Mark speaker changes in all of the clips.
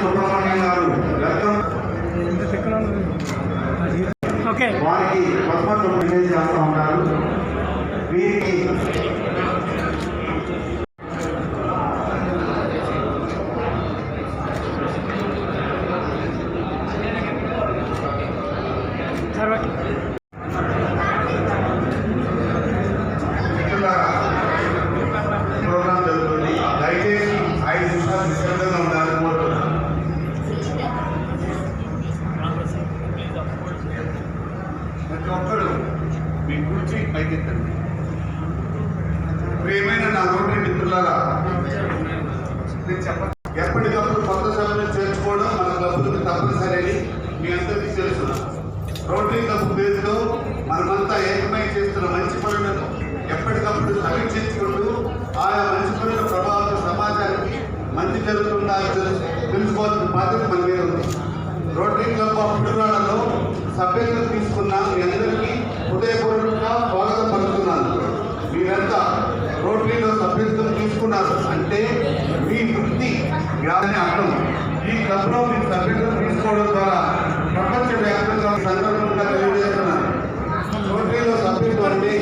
Speaker 1: సుబ్రహ్మణ్యం గారు
Speaker 2: ఓకే.
Speaker 1: వారికి విలేజ్ చేస్తూ ఉంటారు వీరికి మీ అందరికీ తెలుసు రోటరీ క్లబ్ పేరుతో మనమంతా ఏకమై చేస్తున్న మంచి పనులను ఎప్పటికప్పుడు సమీక్షించుకుంటూ ఆయా మంచి పనుల ప్రభావం సమాజానికి మంచి జరుగుతుందా తెలుసుకోవాల్సిన బాధ్యత మన మీద ఉంది. రోటరీ క్లబ్ ఆఫ్ పిడురాలలో సభ్యులను తీసుకున్న మీ అందరికీ హృదయపూర్వకంగా స్వాగతం పలుకుతున్నాను. మీరంతా రోటరీలో సభ్యత్వం తీసుకున్నారు అంటే మీ వృత్తి వ్యాధని అర్థం. ఈ క్లబ్లో మీరు సభ్యత్వం తీసుకోవడం ద్వారా ప్రపంచ వ్యాప్తంగా ఈ సందర్భంగా తెలియజేస్తున్నాను రోటరీలో సభ్యత్వం అంటే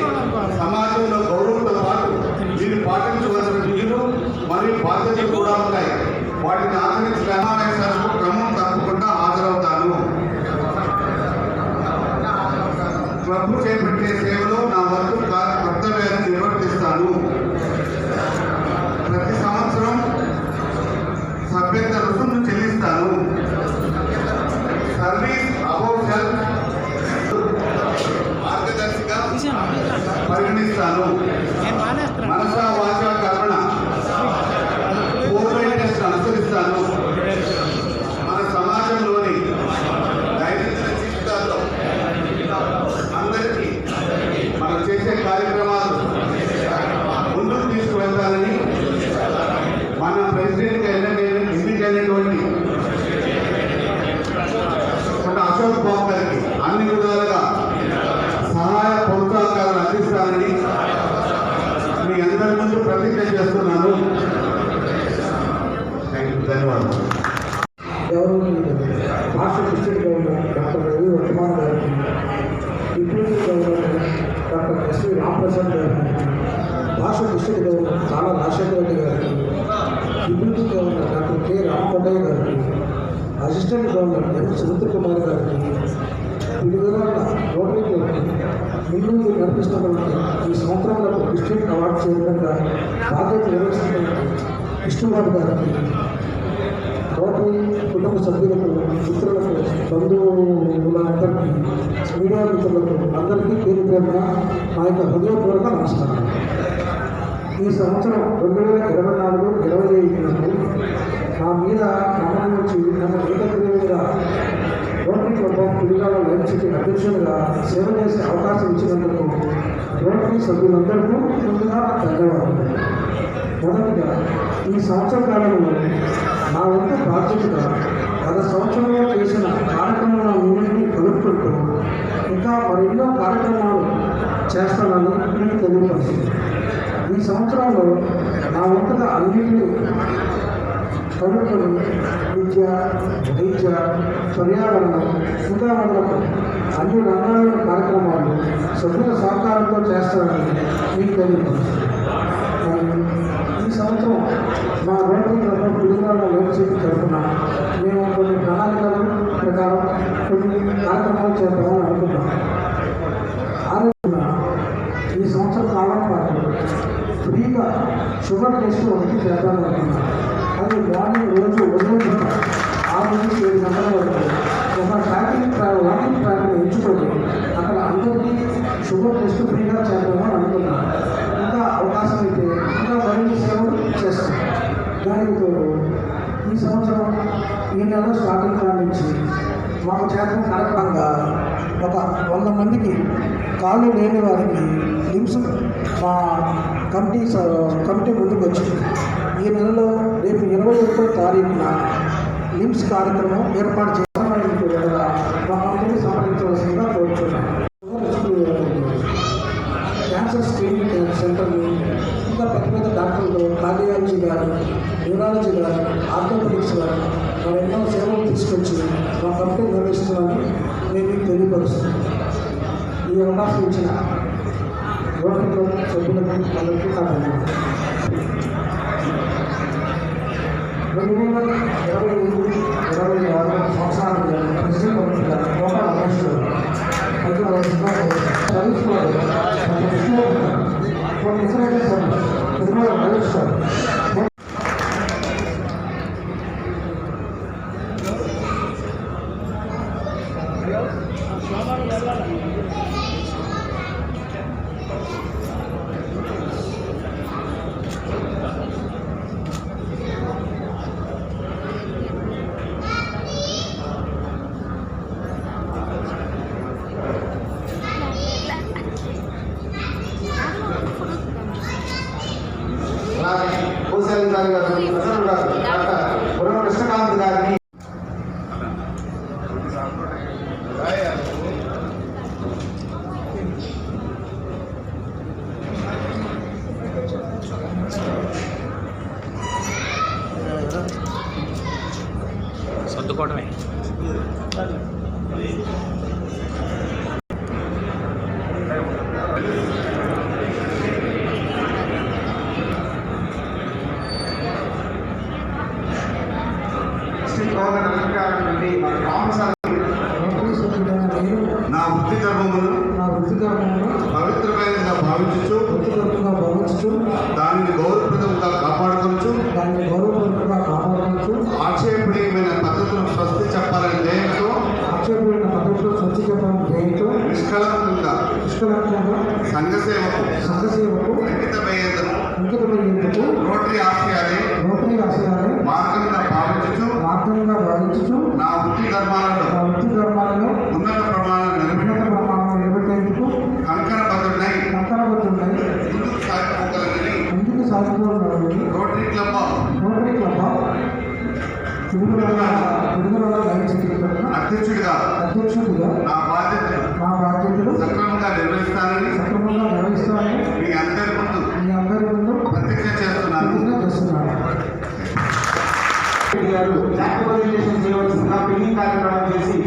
Speaker 1: సమాజంలో గౌరవంతో పాటు దీన్ని పాటించవలసిన విధులు మరియు బాధ్యతలు కూడా ఉంటాయి. వాటిని ఆచరించి సమావేశాలకు క్రమం తప్పకుండా హాజరవుతాను. ప్రభు చేపట్టే సేవలో నా వంతు కర్తవ్యాన్ని నిర్వర్తిస్తాను. ప్రతి సంవత్సరం సభ్యత రుసుమును చెల్లిస్తాను. సర్వీస్ మన అన్ని విధాలుగా సహాయ ప్రోత్సాహకాలను అందిస్తానని మీ అందరి ముందు ప్రతిజ్ఞ చేస్తున్నాను. థ్యాంక్ యూ ధన్యవాదాలు.
Speaker 3: రాష్ట్ర district governor doctor Ravi Vardhaman గారికి deputy governor doctor S V Ramaprasad గారికి రాష్ట్ర డిస్ట్రిక్ట్ గవర్నర్ చాలా రాజశేఖర రెడ్డి గారికి deputy governor doctor K Ramakondaiah గారికి assistant governor M Sumitra Kumar గారికి వివిధ రోటరీ క్లబ్కి ముందు నడిపిస్తున్నటువంటి ఈ సంవత్సరంలో డిస్ట్రిక్ట్ అవార్డు చేయడంగా బాధ్యత నిర్వహిస్తున్నటువంటి విష్ణుబాబు గారికి రోటరీ కుటుంబ సభ్యులకు మిత్రులకు బంధువులందరికీ మీడియా మిత్రులకు అందరికీ పేరు పేరున మా యొక్క హృదయపూర్వక నమస్కారం ఈ సంవత్సరం రెండు వేల ఇరవై నాలుగు ఇరవై ఐదు నందు నా మీద నమ్మకం నుంచి నన్ను ఏకగ్రీవంగా రోటరీ జిల్లాలో ఆఫ్ లైన్ సిటీ అధ్యక్షులుగా సేవ చేసే అవకాశం ఇచ్చినందుకు రోటరీ సభ్యులందరికీ ముందుగా ధన్యవాదాలు. మొదటిగా ఈ సంవత్సర కాలంలో నా వంత బాధ్యతగా గత సంవత్సరంలో చేసిన కార్యక్రమాలన్నింటినీ కలుపుకుంటూ ఇంకా మరెన్నో కార్యక్రమాలు చేస్తానని మీకు ఈ సంవత్సరంలో నా వంతుగా అన్నింటినీ కలుపుకొని విద్య వైద్య పర్యావరణం ఇంకా అన్ని రంగాల కార్యక్రమాలు సభ్యుల సహకారంతో చేస్తారని మీకు తెలియపరుస్తుంది. ఈ సంవత్సరం మా రోడ్డు క్లబ్ పిడుగుల లేచి తరఫున మేము కొన్ని ప్రణాళికల ప్రకారం కొన్ని కార్యక్రమాలు చేద్దామని అనుకున్నాం. ఆ ఈ సంవత్సరం కాలం పాటు ఫ్రీగా షుగర్ టెస్ట్ ఒకటి చేద్దామని అనుకున్నాం. అది మార్నింగ్ రోజు ఉదయం ఆ ఆరు ఏడు గంటల వరకు. ఒక ట్రాకింగ్ ట్రా- వాకింగ్ ట్రాక్ని ఎంచుకొని అక్కడ అందరికీ షుగర్ టెస్ట్ ఫ్రీగా చేద్దామని అనుకున్నాం ఇంకా అవకాశం అయితే ఇంకా మరిన్ని సేవలు చేస్తాం. దానికి తోడు ఈ సంవత్సరం ఈ నెల స్టార్టింగ్ కాడ నుంచి మాకు చేసిన కార్యక్రమంగా ఒక వంద మందికి కాళ్ళు లేని వారికి లిమ్స్ మా కమిటీ స- కమిటీ ముందుకు వచ్చింది లిమ్స్ కార్యక్రమం ఏర్పాటు చేయడానికి వెళ్ళగా సంప్రదించవలసిందిగా కోరుతున్నాను. క్యాన్సర్ స్క్రీనింగ్ సెంటర్ని ఇంకా పెద్ద పెద్ద డాక్టర్లు కార్డియాలజీ గారు న్యూరాలజీ గారు ఆర్థోపెటిక్స్ గారు వారు ఎన్నో సేవలు తీసుకొచ్చి మా కంపెనీ నిర్వహిస్తున్నామని నేను మీకు తెలియపరుస్తున్నాను. ఈ అవకాశం ఇచ్చిన గవర్నమెంట్ సభ్యులకు అందరికీ నా ధన్యవాదాలు అలాగే భూశాలి గారు ప్రసన్న గారు డాక్టర్ పురం కృష్ణకాంత్ గారిని
Speaker 2: సర్దుకోవడమే
Speaker 3: నుండి మన
Speaker 1: నా వృత్తి ధర్మమును
Speaker 3: నా వృత్తి ధర్మంలో
Speaker 1: పవిత్రమైనదిగా భావించుచు
Speaker 3: వృత్తి ధర్మంగా భావించు
Speaker 1: దానిని గౌరవప్రదంగా కాపాడుకొనుచు
Speaker 3: దాన్ని గౌరవపూర్వకంగా కాపాడవచ్చు
Speaker 1: ఆక్షేపణీయమైన పద్ధతులను స్వస్తి చెప్పాలని ధ్యేయంతో
Speaker 3: ఆక్షేపమైన పద్ధతిలో స్వచ్ఛ చెప్పడం ధ్యేయంతో
Speaker 1: నిష్కలంకంగా
Speaker 3: నిష్కలంకంగా
Speaker 1: సంఘసేవకు
Speaker 3: సంఘసేవకు
Speaker 1: ముందుకు
Speaker 3: సాగిపోవాలని
Speaker 1: rotary club
Speaker 3: rotary club Tirumala Tirumala line చిత్రీకరణ
Speaker 1: అధ్యక్షుడిగా.
Speaker 3: అధ్యక్షుడిగా.
Speaker 1: నా బాధ్యతను
Speaker 3: నా బాధ్యతలు.
Speaker 1: సక్రమంగా నిర్వహిస్తానని
Speaker 3: సక్రమంగా నిర్వహిస్తానని
Speaker 1: మీ అందరి ముందు
Speaker 3: మీ అందరి ముందు
Speaker 1: ప్రతిజ్ఞ చేస్తున్నాను.
Speaker 3: ప్రతిజ్ఞ చేస్తున్నాను. గారు చేయవలసిందిగా పిల్లింగ్ కార్యక్రమం చేసి